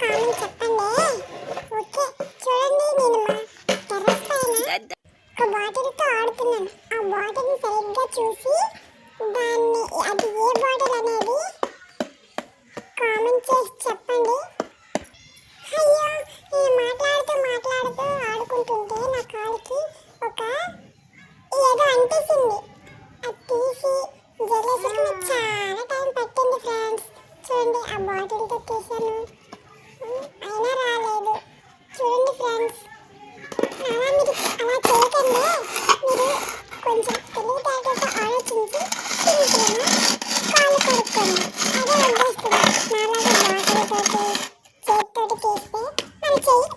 Comment చెప్పండి. Okay చూడండి నేను మా టెర్రస్ పైన ఒక బాటిల్తో ఆడుతున్నాను. ఆ బాటిల్ని సరిగ్గా చూసి దాన్ని అది ఏ బాటిల్ అనేది కామెంట్ చేసి చెప్పండి. అయ్యో నేను మాట్లాడుతూ మాట్లాడుతూ ఆడుకుంటుంటే నా కాలికి ఒక ఏదో అంటేసింది. అది తీసి జల్లేసరికి చాలా టైం పట్టింది ఫ్రెండ్స్. చూడండి ఆ బాటిల్తో తీసాను.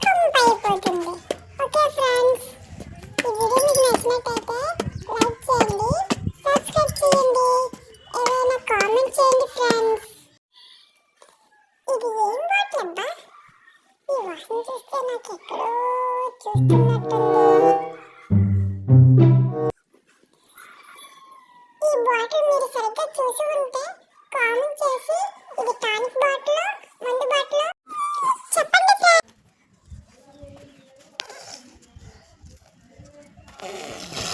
కంప్ అయిపోతుంది ఓకే ఫ్రెండ్స్ ఈ వీడియో మీకు నచ్చినట్టయితే లైక్ చేయండి సబ్స్క్రైబ్ చేయండి ఏమైనా కామెంట్ చేయండి ఫ్రెండ్స్ ఇది ఏం బాటిల్ అబ్బా ఈ వాసన చూస్తే నాకు ఎక్కడో చూస్తున్నట్టుంది ఈ బాటిల్ మీరు సరిగ్గా చూసి ఉంటే కామెంట్ చేయండి. Oh,